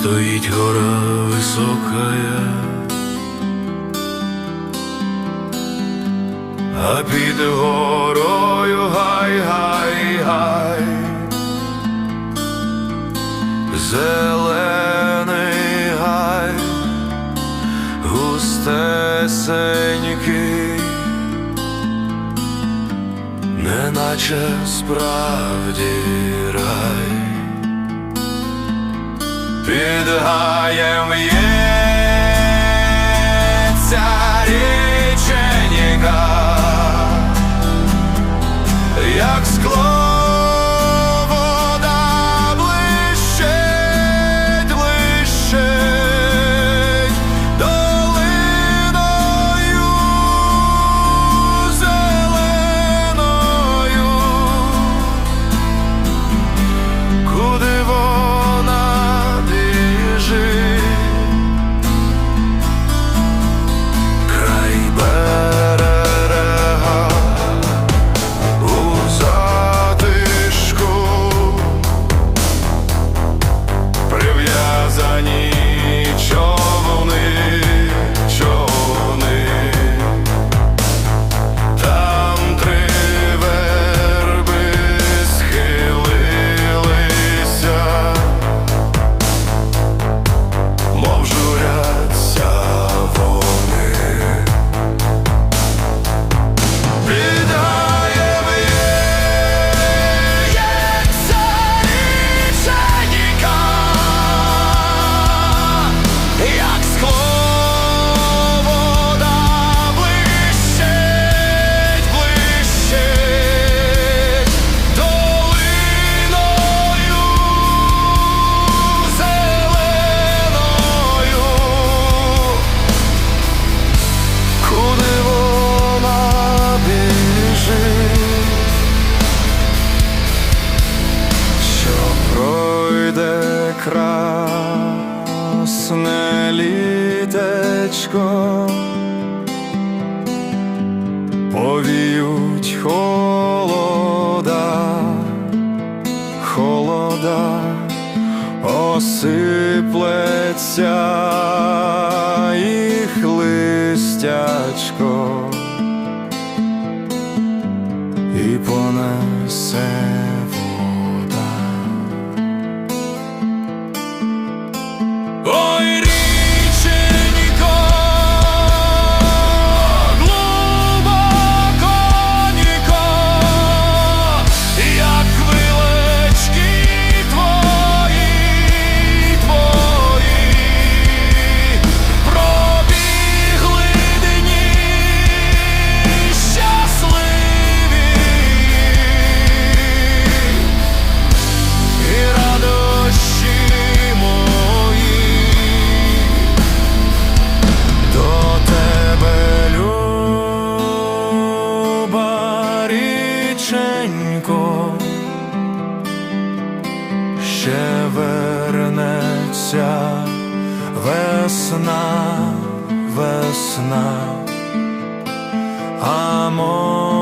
стоїть гора високая, а під горою гай, гай, гай, зелений гай, густесенький, неначе справді рай. Під гаєм в'ється красне літечко, повіють холода, холода осиплеться їх листячко і понесе вернеться весна, весна, а може